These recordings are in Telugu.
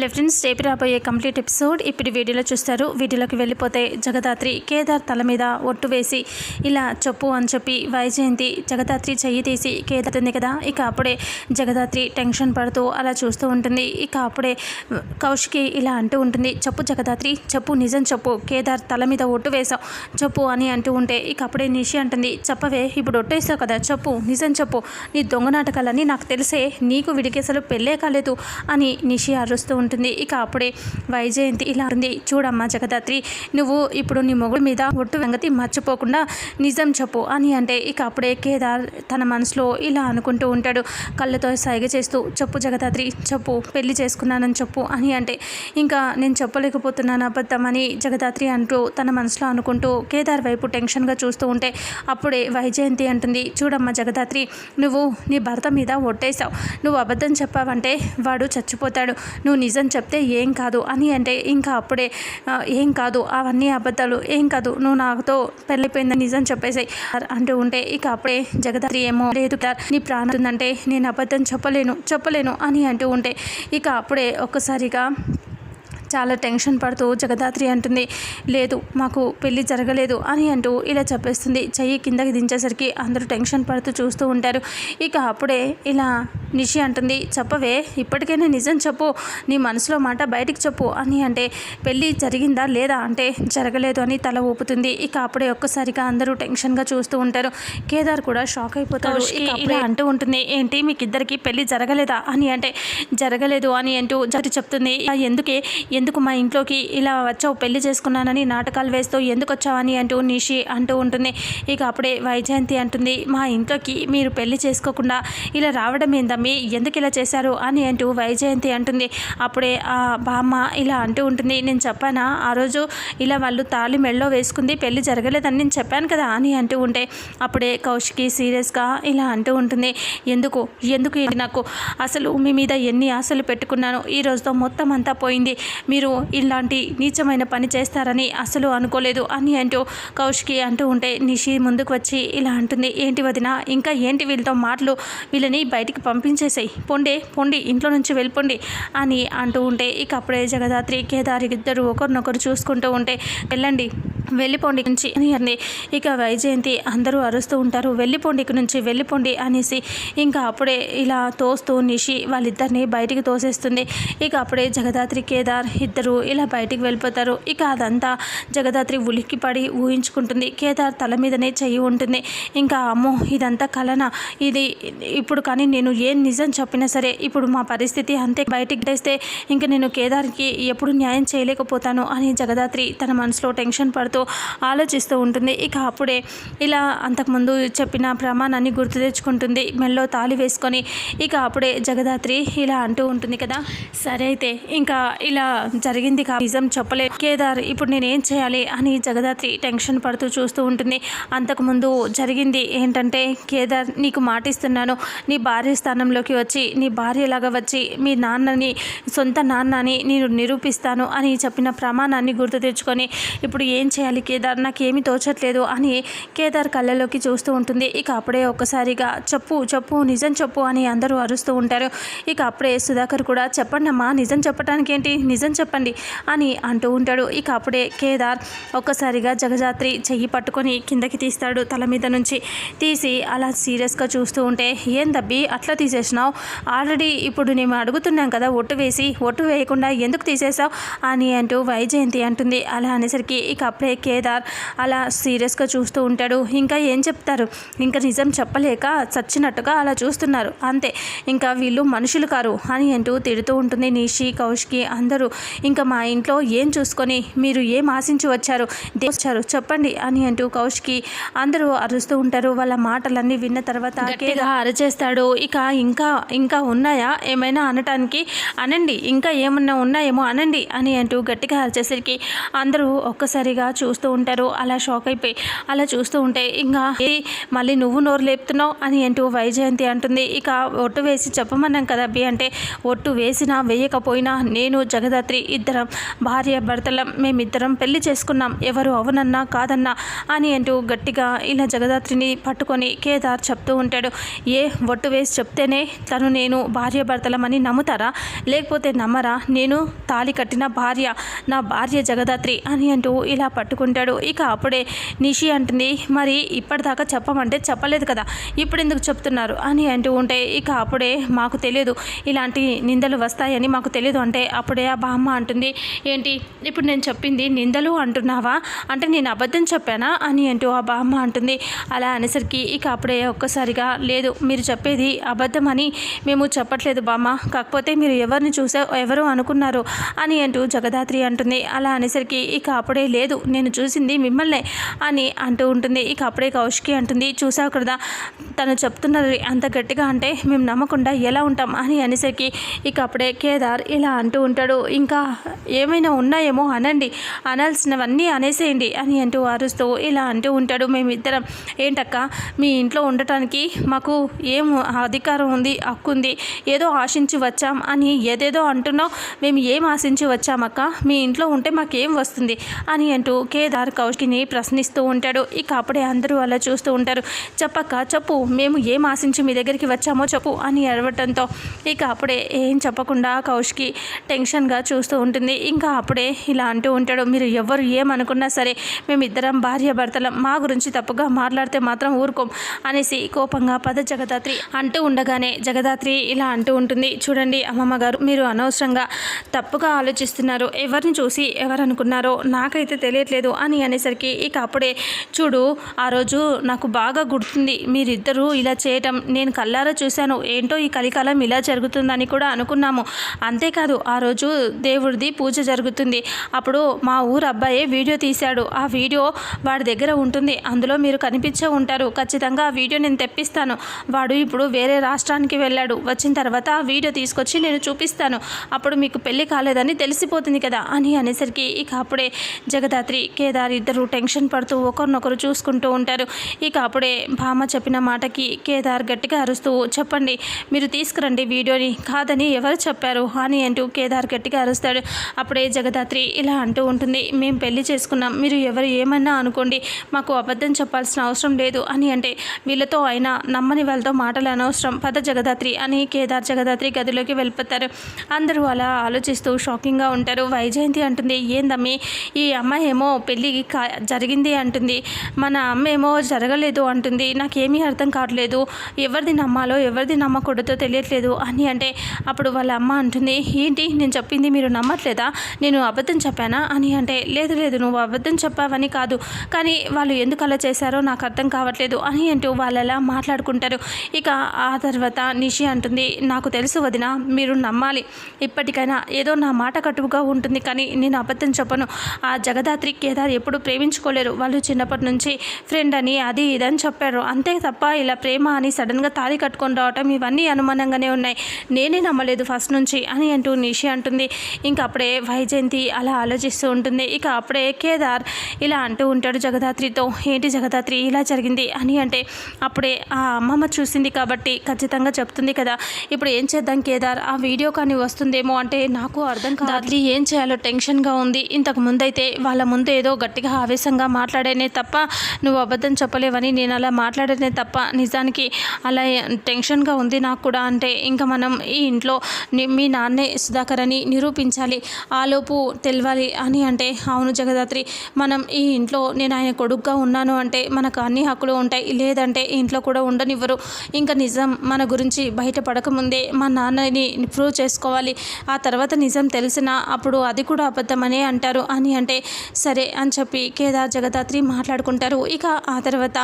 లెఫ్టినెంట్ రేపు రాబోయే కంప్లీట్ ఎపిసోడ్ ఇప్పుడు వీడియోలో చూస్తారు. వీడియోలోకి వెళ్ళిపోతే జగదాత్రి కేదార్ తల మీద ఒట్టు వేసి ఇలా చెప్పు అని చెప్పి వైజయంతి జగదాత్రి చెయ్యి తీసి కేదార్ ఉంది కదా ఇక అప్పుడే జగదాత్రి టెన్షన్ పడుతూ అలా చూస్తూ ఉంటుంది. ఇక అప్పుడే కౌశికి ఇలా అంటూ ఉంటుంది చెప్పు జగదాత్రి చెప్పు నిజం చెప్పు కేదార్ తల మీద ఒట్టు వేసావు చెప్పు అని అంటూ ఉంటే ఇక అప్పుడే నిషి అంటుంది చెప్పవే ఇప్పుడు ఒట్టేసావు కదా చెప్పు నిజం చెప్పు నీ దొంగ నాటకాలని నాకు తెలిసే నీకు విడికేసలు అసలు పెళ్ళే కాలేదు అని నిషి అరుస్తూ ఉంటుంది. ఇక అప్పుడే వైజయంతి ఇలా ఉంది చూడమ్మా జగదాత్రి నువ్వు ఇప్పుడు నీ మొగుడు మీద ఒట్టు వెంగతి మర్చిపోకుండా నిజం చెప్పు అని అంటే ఇక అప్పుడే కేదార్ తన మనసులో ఇలా అనుకుంటూ ఉంటాడు. కళ్ళతో సైగ చేస్తూ చెప్పు జగదాత్రి చెప్పు పెళ్ళి చేసుకున్నానని చెప్పు అని అంటే ఇంకా నేను చెప్పలేకపోతున్నాను అబద్ధం అని జగదాత్రి అంటూ తన మనసులో అనుకుంటూ కేదార్ వైపు టెన్షన్గా చూస్తూ ఉంటే అప్పుడే వైజయంతి అంటుంది చూడమ్మా జగదాత్రి నువ్వు నీ భర్త మీద ఒట్టేశావు. నువ్వు అబద్ధం చెప్పావంటే వాడు చచ్చిపోతాడు. నువ్వు నిజం చెప్తే ఏం కాదు అని అంటే ఇంకా అప్పుడే ఏం కాదు అవన్నీ అబద్ధాలు ఏం కాదు నువ్వు నాతో పెళ్ళైపోయిందని నిజం చెప్పేసాయి అంటూ ఉంటే ఇక అప్పుడే జగదాత్రి ఏమో లేదు నీ ప్రాణం అంటే నేను అబద్ధం చెప్పలేను చెప్పలేను అని అంటూ ఉంటే ఇక అప్పుడే ఒక్కసారిగా చాలా టెన్షన్ పడుతూ జగదాత్రి అంటుంది లేదు మాకు పెళ్ళి జరగలేదు అని అంటూ ఇలా చెప్పేస్తుంది. చెయ్యి కిందకి దించేసరికి అందరూ టెన్షన్ పడుతూ చూస్తూ ఉంటారు. ఇక అప్పుడే ఇలా నిషి అంటుంది చెప్పవే ఇప్పటికైనా నిజం చెప్పు నీ మనసులో మాట బయటికి చెప్పు అని అంటే పెళ్ళి జరిగిందా లేదా అంటే జరగలేదు అని తల ఊపుతుంది. ఇక అప్పుడే ఒక్కసారిగా అందరూ టెన్షన్గా చూస్తూ ఉంటారు. కేదార్ కూడా షాక్ అయిపోతాడు. ఇక ఇలా అంటూ ఉంటుంది ఏంటి మీకు ఇద్దరికి పెళ్ళి జరగలేదా? అని అంటే జరగలేదు అని అంటూ జరి చెప్తుంది. "ఆ, ఎందుకే ఎందుకు మా ఇంట్లోకి ఇలా వచ్చావు? పెళ్ళి చేసుకున్నానని నాటకాలు వేస్తూ ఎందుకు వచ్చావని అంటూ నిషి అంటూ ఉంటుంది. ఇక అప్పుడే వైజయంతి అంటుంది మా ఇంట్లోకి మీరు పెళ్ళి చేసుకోకుండా ఇలా రావడం ఏందమ్మి ఎందుకు ఇలా చేశారు? అని అంటూ వైజయంతి అంటుంది. అప్పుడే ఆ బామ్మ ఇలా అంటూ ఉంటుంది నేను చెప్పానా? ఆ రోజు ఇలా వాళ్ళు తాళి మెళ్ళో వేసుకుంది పెళ్ళి జరగలేదని నేను చెప్పాను కదా అని అంటూ ఉంటే అప్పుడే కౌశికి సీరియస్గా ఇలా అంటూ ఉంటుంది ఎందుకు? ఎందుకు? ఇది నాకు? అసలు మీ మీద ఎన్ని ఆశలు పెట్టుకున్నాను? ఈ రోజుతో మొత్తం అంతా పోయింది. మీరు ఇలాంటి నీచమైన పని చేస్తారని అసలు అనుకోలేదు అని అంటూ కౌశికి అంటూ ఉంటే నిషి ముందుకు వచ్చి ఇలా అంటుంది ఏంటి వదిన ఇంకా ఏంటి వీళ్ళతో మాటలు? వీళ్ళని బయటికి పంపించేసాయి. పొండే పొండి ఇంట్లో నుంచి వెళ్ళిపోండి అని అంటూ ఉంటే ఇక అప్పుడే జగదాత్రి కేదారి ఇద్దరు ఒకరినొకరు చూసుకుంటూ ఉంటే వెళ్ళండి. వెళ్ళిపోండి నుంచి అని అంది ఇక వైజయంతి అందరూ అరుస్తూ ఉంటారు. వెళ్ళిపోండి నుంచి వెళ్ళిపోండి అనేసి ఇంకా అప్పుడే ఇలా తోస్తూ నిషి వాళ్ళిద్దరిని బయటికి తోసేస్తుంది. ఇక అప్పుడే జగదాత్రి కేదార్ ఇద్దరు ఇలా బయటికి వెళ్ళిపోతారు. ఇక అదంతా జగదాత్రి ఉలిక్కి పడి ఊహించుకుంటుంది. కేదార్ తల మీదనే చెయ్యి ఉంటుంది. ఇంకా అమ్మో ఇదంతా కలన. ఇది ఇప్పుడు కానీ నేను ఏం నిజం చెప్పినా సరే ఇప్పుడు మా పరిస్థితి అంతే. బయటికి తెస్తే ఇంకా నేను కేదార్కి ఎప్పుడు న్యాయం చేయలేకపోతాను అని జగదాత్రి తన మనసులో టెన్షన్ పడుతూ ఆలోచిస్తూ ఉంటుంది. ఇక అప్పుడే ఇలా అంతకుముందు చెప్పిన ప్రమాణాన్ని గుర్తు తెచ్చుకుంటుంది. మెల్లో తాళి వేసుకొని ఇక అప్పుడే జగదాత్రి ఇలా అంటూ ఉంటుంది కదా. సరే అయితే ఇంకా ఇలా జరిగింది కా నిజం చెప్పలే. కేదార్ ఇప్పుడు నేనేం చేయాలి అని జగదాత్రి టెన్షన్ పడుతూ చూస్తూ ఉంటుంది. అంతకుముందు జరిగింది ఏంటంటే కేదార్ నీకు మాటిస్తున్నాను. నీ భార్య స్థానంలోకి వచ్చి నీ భార్యలాగా వచ్చి మీ నాన్నని సొంత నాన్నని నేను నిరూపిస్తాను అని చెప్పిన ప్రమాణాన్ని గుర్తు తెచ్చుకొని ఇప్పుడు ఏం చేయాలి? కేదార్ నాకేమీ తోచట్లేదు అని కేదార్ కళ్ళలోకి చూస్తూ ఉంటుంది. ఇక అప్పుడే ఒక్కసారిగా చెప్పు చెప్పు నిజం చెప్పు అని అందరూ అరుస్తూ ఉంటారు. ఇక అప్పుడే సుధాకర్ కూడా చెప్పండి అమ్మా నిజం చెప్పడానికి ఏంటి? నిజం చెప్పండి అని అంటూ ఉంటాడు. ఇక అప్పుడే కేదార్ ఒక్కసారిగా జగజాత్రి చెయ్యి పట్టుకొని కిందకి తీస్తాడు తల మీద నుంచి. తీసి అలా సీరియస్గా చూస్తూ ఉంటే ఏం దబ్బి అట్లా తీసేసినావు? ఆల్రెడీ ఇప్పుడు నేను అడుగుతున్నాం కదా ఒట్టు వేసి ఒట్టు వేయకుండా ఎందుకు తీసేసావు అని అంటూ వైజయంతి అంటుంది. అలా అనేసరికి ఇక అప్పుడే కేదార్ అలా సీరియస్గా చూస్తూ ఉంటాడు. ఇంకా ఏం చెప్తారు? ఇంకా నిజం చెప్పలేక చచ్చినట్టుగా అలా చూస్తున్నారు. అంతే. ఇంకా వీళ్ళు మనుషులు కారు అని అంటూ తిడుతూ ఉంటుంది నిషి కౌశికి అందరూ. ఇంకా మా ఇంట్లో ఏం చూసుకొని మీరు ఏం ఆశించి వచ్చారు? వచ్చారు. చెప్పండి అని అంటూ కౌశికి అందరూ అరుస్తూ ఉంటారు. వాళ్ళ మాటలన్నీ విన్న తర్వాత గట్టిగా అరచేస్తాడు. ఇక ఇంకా ఇంకా ఉన్నాయా? ఏమైనా అనటానికి అనండి. ఇంకా ఏమన్నా ఉన్నాయేమో అనండి అని అంటూ గట్టిగా అరిచేసరికి అందరూ ఒక్కసారిగా చూ చూస్తూ ఉంటారు. అలా షాక్ అయిపోయి అలా చూస్తూ ఉంటే ఇంకా మళ్ళీ నువ్వు నోరు లేపుతున్నావు అని అంటూ వైజయంతి అంటుంది. ఇక ఒట్టు వేసి చెప్పమన్నాం కదా అబ్బి అంటే ఒట్టు వేసినా వేయకపోయినా నేను జగదాత్రి ఇద్దరం భార్య భర్తలం మేమిద్దరం పెళ్ళి చేసుకున్నాం. ఎవరు అవునన్నా కాదన్నా అని అంటూ గట్టిగా ఇలా జగదాత్రిని పట్టుకొని కేదార్ చెప్తూ ఉంటాడు. ఏ ఒట్టు వేసి చెప్తేనే తను నేను భార్య భర్తలమని నమ్ముతారా? లేకపోతే నమ్మరా? నేను తాళి కట్టిన భార్య నా భార్య జగదాత్రి అని అంటూ ఇలా పట్టుకుంటాడు ఇక అప్పుడే నిషి అంటుంది మరి ఇప్పటిదాకా చెప్పమంటే చెప్పలేదు కదా ఇప్పుడు ఎందుకు చెప్తున్నారు? అని అంటూ ఉంటే ఇక అప్పుడే మాకు తెలియదు ఇలాంటి నిందలు వస్తాయని మాకు తెలియదు అంటే అప్పుడే ఆ బామ్మ అంటుంది ఏంటి ఇప్పుడు నేను చెప్పింది నిందలు అంటున్నావా? అంటే నేను అబద్ధం చెప్పానా? అని అంటూ ఆ బామ్మ అంటుంది. అలా అనేసరికి ఇక అప్పుడే ఒక్కసారిగా లేదు మీరు చెప్పేది అబద్ధం అని మేము చెప్పట్లేదు బామ్మ కాకపోతే మీరు ఎవరిని చూసా ఎవరు అనుకున్నారు? అని అంటూ జగదాత్రి అంటుంది. అలా అనేసరికి ఇక అప్పుడే లేదు నేను చూసింది మిమ్మల్నే అని అంటూ ఉంటుంది. ఇక అప్పుడే కౌశికి అంటుంది చూసావు కదా తను చెప్తున్నది అంత గట్టిగా అంటే మేము నమ్మకుండా ఎలా ఉంటాం? అని అనేసరికి ఇక అప్పుడే కేదార్ ఇలా అంటూ ఉంటాడు ఇంకా ఏమైనా ఉన్నాయేమో అనండి అనాల్సినవన్నీ అనేసేయండి అని అంటూ అరుస్తూ ఇలా అంటూ ఉంటాడు. మేమిద్దరం ఏంటక్క మీ ఇంట్లో ఉండటానికి మాకు ఏం అధికారం ఉంది హక్కు ఉంది ఏదో ఆశించి వచ్చాం అని ఏదేదో అంటున్నావు మేము ఏం ఆశించి వచ్చామక్క? మీ ఇంట్లో ఉంటే మాకేం వస్తుంది? అని అంటూ కేదార్ కౌశికిని ప్రశ్నిస్తూ ఉంటాడు. ఇక అప్పుడే అందరూ అలా చూస్తూ ఉంటారు. చెప్పక్క చెప్పు మేము ఏం ఆశించి మీ దగ్గరికి వచ్చామో చెప్పు అని అడవటంతో ఇక అప్పుడే ఏం చెప్పకుండా కౌశికి టెన్షన్గా చూస్తూ ఉంటుంది. ఇంకా అప్పుడే ఇలా అంటూ ఉంటాడు. మీరు ఎవరు ఏమనుకున్నా సరే మేమిద్దరం భార్య భర్తలం. మా గురించి తప్పుగా మాట్లాడితే మాత్రం ఊరుకోం అనేసి కోపంగా పద జగదాత్రి అంటూ ఉండగానే జగదాత్రి ఇలా అంటూ ఉంటుంది. చూడండి అమ్మమ్మ గారు మీరు అనవసరంగా తప్పుగా ఆలోచిస్తున్నారు. ఎవరిని చూసి ఎవరనుకున్నారో నాకైతే తెలియట్లేదు. అని అనేసరికి ఇక అప్పుడే చూడు ఆ రోజు నాకు బాగా గుర్తుంది. మీరిద్దరూ ఇలా చేయటం. నేను కల్లారా చూశాను. ఏంటో ఈ కలికాలం ఇలా జరుగుతుందని కూడా అనుకున్నాము. అంతేకాదు ఆ రోజు దేవుడిది పూజ జరుగుతుంది. అప్పుడు మా ఊరు అబ్బాయే వీడియో తీశాడు. ఆ వీడియో వాడి దగ్గర ఉంటుంది. అందులో మీరు కనిపించే ఉంటారు. ఖచ్చితంగా ఆ వీడియో నేను తెప్పిస్తాను. వాడు ఇప్పుడు వేరే రాష్ట్రానికి వెళ్ళాడు. వచ్చిన తర్వాత ఆ వీడియో తీసుకొచ్చి నేను చూపిస్తాను. అప్పుడు మీకు పెళ్ళి కాలేదని తెలిసిపోతుంది కదా? అని అనేసరికి ఇక అప్పుడే జగదాత్రి కేదార్ ఇద్దరు టెన్షన్ పడుతూ ఒకరినొకరు చూసుకుంటూ ఉంటారు. ఇక అప్పుడే భామ చెప్పిన మాటకి కేదార్ గట్టిగా అరుస్తూ చెప్పండి మీరు తీసుకురండి వీడియోని. కాదని ఎవరు చెప్పారు? అని అంటూ కేదార్ గట్టిగా అరుస్తాడు. అప్పుడే జగదాత్రి ఇలా అంటూ ఉంటుంది మేము పెళ్ళి చేసుకున్నాం. మీరు ఎవరు ఏమన్నా అనుకోండి మాకు అబద్ధం చెప్పాల్సిన అవసరం లేదు అని అంటే వీళ్ళతో అయినా నమ్మని వాళ్ళతో మాటలు అనవసరం. పద జగదాత్రి అని కేదార్ జగదాత్రి గదిలోకి వెళ్ళిపోతారు. అందరూ అలా ఆలోచిస్తూ షాకింగ్గా ఉంటారు. వైజయంతి అంటుంది ఏందమ్మి ఈ అమ్మాయి ఏమో పెళ్ళి కా జరిగింది అంటుంది. మన అమ్మ ఏమో జరగలేదు అంటుంది. నాకేమీ అర్థం కావట్లేదు. ఎవరిది నమ్మాలో ఎవరిది నమ్మకూడదో తెలియట్లేదు అని అంటే అప్పుడు వాళ్ళ అమ్మ అంటుంది ఏంటి? నేను చెప్పింది మీరు నమ్మట్లేదా? నేను అబద్ధం చెప్పానా? అని అంటే లేదు లేదు నువ్వు అబద్ధం చెప్పావని కాదు. కానీ వాళ్ళు ఎందుకు అలా చేశారో నాకు అర్థం కావట్లేదు అని అంటూ వాళ్ళు మాట్లాడుకుంటారు. ఇక ఆ తర్వాత నిషి అంటుంది నాకు తెలుసు వదిన మీరు నమ్మాలి. ఇప్పటికైనా ఏదో నా మాట కట్టువుగా ఉంటుంది. కానీ నేను అబద్ధం చెప్పను. ఆ జగదాత్రి కేదార్ ఎప్పుడు ప్రేమించుకోలేరు. వాళ్ళు చిన్నప్పటి నుంచి ఫ్రెండ్ అని అది ఇదని చెప్పారు. అంతే తప్ప ఇలా ప్రేమ అని సడన్గా తాళి కట్టుకొని రావటం ఇవన్నీ అనుమానంగానే ఉన్నాయి. నేనే నమ్మలేదు ఫస్ట్ నుంచి అని అంటూ నిషి అంటుంది. ఇంకా అప్పుడే వైజయంతి అలా ఆలోచిస్తూ ఉంటుంది. ఇక అప్పుడే కేదార్ ఇలా అంటూ ఉంటాడు జగదాత్రితో. ఏంటి జగదాత్రి ఇలా జరిగింది? అని అంటే అప్పుడే ఆ అమ్మమ్మ చూసింది కాబట్టి ఖచ్చితంగా చెప్తుంది కదా. ఇప్పుడు ఏం చేద్దాం కేదార్? ఆ వీడియో కానీ వస్తుందేమో అంటే నాకు అర్థం కాదు ఏం చేయాలో టెన్షన్గా ఉంది. ఇంతకు ముందైతే వాళ్ళ ముందు ఏదో గట్టిగా ఆవేశంగా మాట్లాడానే తప్ప నువ్వు అబద్ధం చెప్పలేవని నేను అలా మాట్లాడానే తప్ప నిజానికి అలా టెన్షన్గా ఉంది నాకు కూడా. అంటే ఇంకా మనం ఈ ఇంట్లో మీ నాన్నే సుధాకర్ అని నిరూపించాలి ఆలోపు తెలవాలి అని అంటే అవును జగదాత్రి మనం ఈ ఇంట్లో నేను ఆయన కొడుకుగా ఉన్నాను అంటే మనకు అన్ని హక్కులు ఉంటాయి లేదంటే ఈ ఇంట్లో కూడా ఉండనివ్వరు. ఇంకా నిజం మన గురించి బయటపడకముందే మా నాన్నని ప్రూవ్ చేసుకోవాలి. ఆ తర్వాత నిజం తెలిసినా అప్పుడు అది కూడా అబద్ధమనే అంటారు. అని అంటే సరే అని చెప్పి కేదార్ జగదాత్రి మాట్లాడుకుంటారు. ఇక ఆ తర్వాత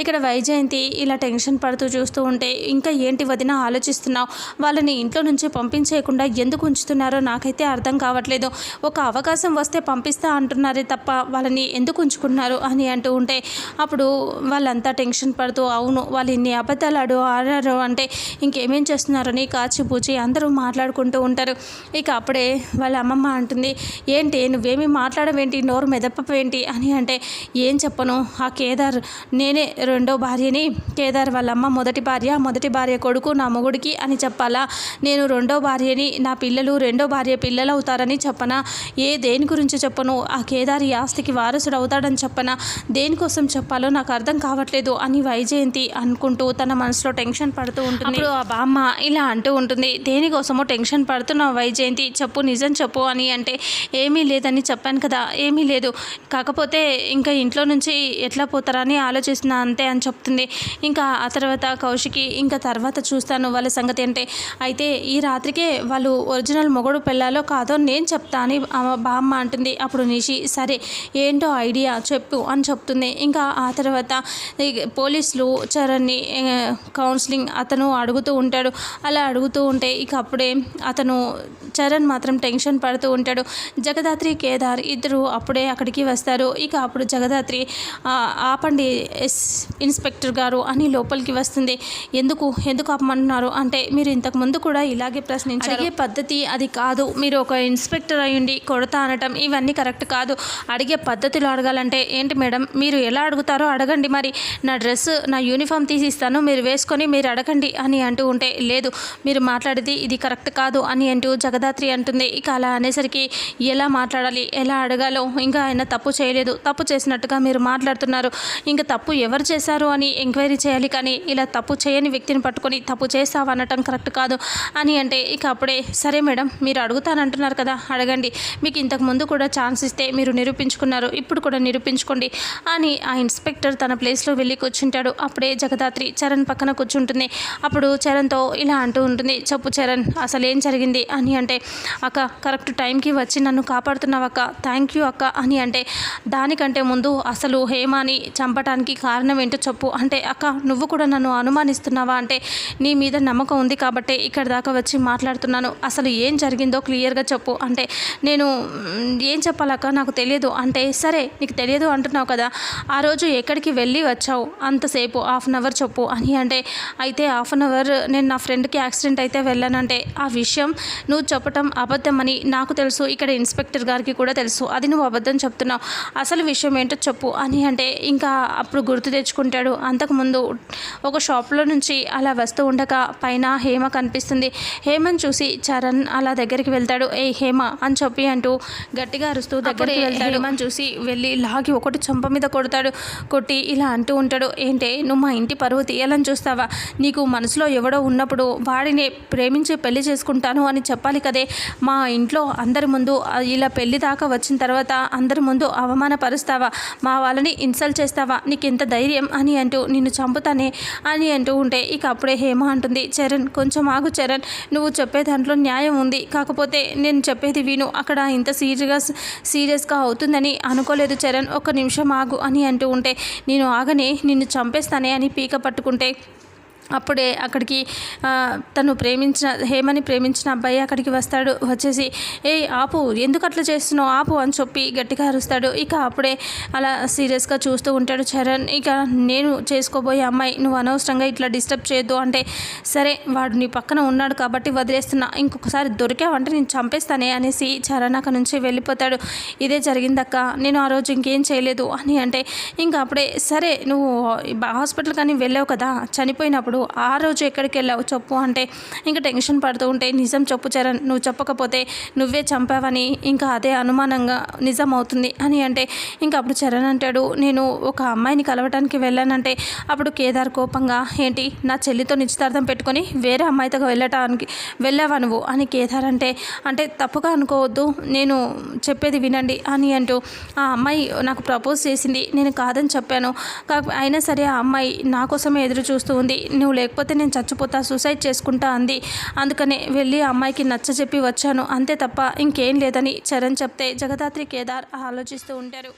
ఇక్కడ వైజయంతి ఇలా టెన్షన్ పడుతూ చూస్తూ ఉంటే ఇంకా ఏంటి వదిన ఆలోచిస్తున్నావు? వాళ్ళని ఇంట్లో నుంచి పంపించేయకుండా ఎందుకు ఉంచుతున్నారో నాకైతే అర్థం కావట్లేదు. ఒక అవకాశం వస్తే పంపిస్తా అంటున్నారే తప్ప వాళ్ళని ఎందుకు ఉంచుకున్నారు అని అంటూ ఉంటే అప్పుడు వాళ్ళంతా టెన్షన్ పడుతూ అవును వాళ్ళు ఇన్ని అబద్ధాలు ఆడు ఆడారు అంటే ఇంకేమేం చేస్తున్నారని కాచిపూచి అందరూ మాట్లాడుకుంటూ ఉంటారు. ఇక అప్పుడే వాళ్ళ అమ్మమ్మ అంటుంది ఏంటి నువ్వేమి మాట్లాడవేంటి? నోరు మీద ఎదప ఏంటి అని అంటే ఏం చెప్పను? ఆ కేదార్ నేనే రెండో భార్యని. కేదార్ వాళ్ళమ్మ మొదటి భార్య మొదటి భార్య కొడుకు నా మొగుడికి అని చెప్పాలా? నేను రెండో భార్యని నా పిల్లలు రెండో భార్య పిల్లలు అవుతారని చెప్పనా? ఏ దేని గురించి చెప్పను? ఆ కేదార్ ఈ ఆస్తికి వారసుడు అవుతాడని చెప్పనా? దేనికోసం చెప్పాలో నాకు అర్థం కావట్లేదు అని వైజయంతి అనుకుంటూ తన మనసులో టెన్షన్ పడుతూ ఉంటుంది. అప్పుడు ఆ బామ్మ ఇలా అంటూ ఉంటుంది దేనికోసమో టెన్షన్ పడుతున్నావు వైజయంతి? చెప్పు నిజం చెప్పు అని అంటే ఏమీ లేదని చెప్పాను కదా ఏమీ లేదు. కాకపోతే ఇంకా ఇంట్లో నుంచి ఎట్లా పోతారని అని ఆలోచిస్తున్నా అంతే అని చెప్తుంది. ఇంకా ఆ తర్వాత కౌశికి ఇంకా తర్వాత చూస్తాను వాళ్ళ సంగతి అంటే. అయితే ఈ రాత్రికే వాళ్ళు ఒరిజినల్ మొగుడు పెళ్ళాలో కాదో నేను చెప్తా అని బామ్మ అంటుంది. అప్పుడు నిషి సరే ఏంటో ఐడియా చెప్పు అని చెప్తుంది. ఇంకా ఆ తర్వాత పోలీసులు చరణ్ని కౌన్సిలింగ్ అతను అడుగుతూ ఉంటాడు. అలా అడుగుతూ ఉంటే ఇక అప్పుడే అతను చరణ్ మాత్రం టెన్షన్ పడుతూ ఉంటాడు. జగదాత్రి కేదార్ ఇద్దరు అప్పుడే అక్కడ అక్కడికి వస్తారు ఇక అప్పుడు జగదాత్రి ఆపండి ఎస్ ఇన్స్పెక్టర్ గారు అని లోపలికి వస్తుంది. ఎందుకు ఎందుకు ఆపమంటున్నారు అంటే మీరు ఇంతకు ముందు కూడా ఇలాగే ప్రశ్నించారు. అడిగే పద్ధతి అది కాదు. మీరు ఒక ఇన్స్పెక్టర్ అయ్యుండి కొడతా అనటం ఇవన్నీ కరెక్ట్ కాదు. అడిగే పద్ధతిలో అడగాలంటే ఏంటి మేడం మీరు ఎలా అడుగుతారో అడగండి. మరి నా డ్రెస్ నా యూనిఫామ్ తీసి ఇస్తాను. మీరు వేసుకొని మీరు అడగండి అని అంటూ ఉంటే లేదు మీరు మాట్లాడేది ఇది కరెక్ట్ కాదు అని అంటూ జగదాత్రి అంటుంది. ఇక అలా అనేసరికి ఎలా మాట్లాడాలి? ఎలా అడగాలో? ఇంకా ఆయన తప్పు చేయలేదు. తప్పు చేసినట్టుగా మీరు మాట్లాడుతున్నారు. ఇంకా తప్పు ఎవరు చేశారు అని ఎంక్వైరీ చేయాలి కానీ ఇలా తప్పు చేయని వ్యక్తిని పట్టుకొని తప్పు చేస్తావు అనటం కరెక్ట్ కాదు అని అంటే ఇక అప్పుడే సరే మేడం మీరు అడుగుతానంటున్నారు కదా అడగండి. మీకు ఇంతకు ముందు కూడా ఛాన్స్ ఇస్తే మీరు నిరూపించుకున్నారు. ఇప్పుడు కూడా నిరూపించుకోండి అని ఆ ఇన్స్పెక్టర్ తన ప్లేస్లో వెళ్ళి కూర్చుంటాడు. అప్పుడే జగదాత్రి చరణ్ పక్కన కూర్చుంటుంది. అప్పుడు చరణ్తో ఇలా అంటూ ఉంటుంది చెప్పు చరణ్ అసలు ఏం జరిగింది? అని అంటే అక్క కరెక్ట్ టైంకి వచ్చి నన్ను కాపాడుతున్నావు అక్క థ్యాంక్ యూ అక్క అని అంటే దానికంటే ముందు అసలు హేమాని చంపడానికి కారణం ఏంటో చెప్పు. అంటే అక్క నువ్వు కూడా నన్ను అనుమానిస్తున్నావా? అంటే నీ మీద నమ్మకం ఉంది కాబట్టి ఇక్కడ దాకా వచ్చి మాట్లాడుతున్నాను. అసలు ఏం జరిగిందో క్లియర్గా చెప్పు. అంటే నేను ఏం చెప్పాలక్క నాకు తెలియదు. అంటే సరే నీకు తెలియదు అంటున్నావు కదా. ఆ రోజు ఎక్కడికి వెళ్ళి వచ్చావు? అంతసేపు హాఫ్ అన్ అవర్ చెప్పు. అని అంటే అయితే హాఫ్ అన్ అవర్ నేను నా ఫ్రెండ్కి యాక్సిడెంట్ అయితే వెళ్ళానంటే ఆ విషయం నువ్వు చెప్పటం అబద్ధమని నాకు తెలుసు. ఇక్కడ ఇన్స్పెక్టర్ గారికి కూడా తెలుసు. అది నువ్వు అబద్ధం చెప్తున్నావు. అసలు విషయం ఏంటో చెప్పు అని అంటే ఇంకా అప్పుడు గుర్తు తెచ్చుకుంటాడు. అంతకుముందు ఒక షాప్లో నుంచి అలా వస్తూ ఉండగా పైన హేమ కనిపిస్తుంది. హేమని చూసి చరణ్ అలా దగ్గరికి వెళ్తాడు. ఏ హేమ అని చెప్పి అంటూ గట్టిగా అరుస్తూ దగ్గరికి వెళ్తాడు. హేమని చూసి వెళ్ళి లాగి ఒకటి చంప మీద కొడతాడు. కొట్టి ఇలా అంటూ ఉంటాడు. ఏంటే నువ్వు మా ఇంటి పరువు తీయాలని చూస్తావా? నీకు మనసులో ఎవడో ఉన్నప్పుడు వాడిని ప్రేమించి పెళ్ళి చేసుకుంటాను అని చెప్పాలి కదే. మా ఇంట్లో అందరి ముందు ఇలా పెళ్ళి దాకా వచ్చిన తర్వాత అందరి ముందు అవమానపరుస్తావా? మా వాళ్ళని ఇన్సల్ట్ చేస్తావా? నీకు ఎంత ధైర్యం అని అంటూ నిన్ను చంపుతానే అని అంటూ ఉంటే ఇక అప్పుడే హేమ అంటుంది చరణ్ కొంచెం ఆగు చరణ్. నువ్వు చెప్పే దాంట్లో న్యాయం ఉంది. కాకపోతే నేను చెప్పేది విను. అక్కడ ఇంత సీరియస్గా సీరియస్గా అవుతుందని అనుకోలేదు చరణ్. ఒక్క నిమిషం ఆగు అని అంటూ ఉంటే నేను ఆగనే నిన్ను చంపేస్తానే అని పీక పట్టుకుంటే అప్పుడే అక్కడికి తను ప్రేమించిన హేమని ప్రేమించిన అబ్బాయి అక్కడికి వస్తాడు. వచ్చేసి ఏ ఆపు ఎందుకు అట్లా చేస్తున్నావు? ఆపు అని చెప్పి గట్టిగా అరుస్తాడు. ఇక అప్పుడే అలా సీరియస్గా చూస్తూ ఉంటాడు చరణ్. ఇక నేను చేసుకోబోయే అమ్మాయి నువ్వు అనవసరంగా ఇట్లా డిస్టర్బ్ చేయొద్దు అంటే సరే వాడు నీ పక్కన ఉన్నాడు కాబట్టి వదిలేస్తున్నా. ఇంకొకసారి దొరికావంటే నేను చంపేస్తానే అనేసి చరణ్ అక్కడ నుంచి వెళ్ళిపోతాడు. ఇదే జరిగిందక్క నేను ఆ రోజు ఇంకేం చేయలేదు అని అంటే ఇంకా అప్పుడే సరే నువ్వు హాస్పిటల్ కానీ వెళ్ళావు కదా చనిపోయినప్పుడు ఆ రోజు ఎక్కడికి వెళ్ళావు చెప్పు అంటే ఇంకా టెన్షన్ పడుతూ ఉంటే నిజం చెప్పు చరణ్ నువ్వు చెప్పకపోతే నువ్వే చంపావని ఇంకా అదే అనుమానంగా నిజం అవుతుంది అని అంటే ఇంకా అప్పుడు చరణ్ అంటాడు నేను ఒక అమ్మాయిని కలవటానికి వెళ్ళానంటే అప్పుడు కేదార్ కోపంగా ఏంటి నా చెల్లితో నిశ్చితార్థం పెట్టుకొని వేరే అమ్మాయితో వెళ్ళటానికి వెళ్ళావా నువ్వు? అని కేదార్ అంటే అంటే తప్పుగా అనుకోవద్దు నేను చెప్పేది వినండి అని అంటూ ఆ అమ్మాయి నాకు ప్రపోజ్ చేసింది నేను కాదని చెప్పాను. కాక అయినా సరే ఆ అమ్మాయి నా కోసమే ఎదురు చూస్తూ ఉంది. నువ్వు లేకపోతే నేను చచ్చిపోతా సూసైడ్ చేసుకుంటా అంది. అందుకనే వెళ్ళి అమ్మాయికి నచ్చ చెప్పి వచ్చాను. అంతే తప్ప ఇంకేం లేదని చరణ్ చెప్తే జగదాత్రి కేదార్ ఆలోచిస్తూ ఉంటారు.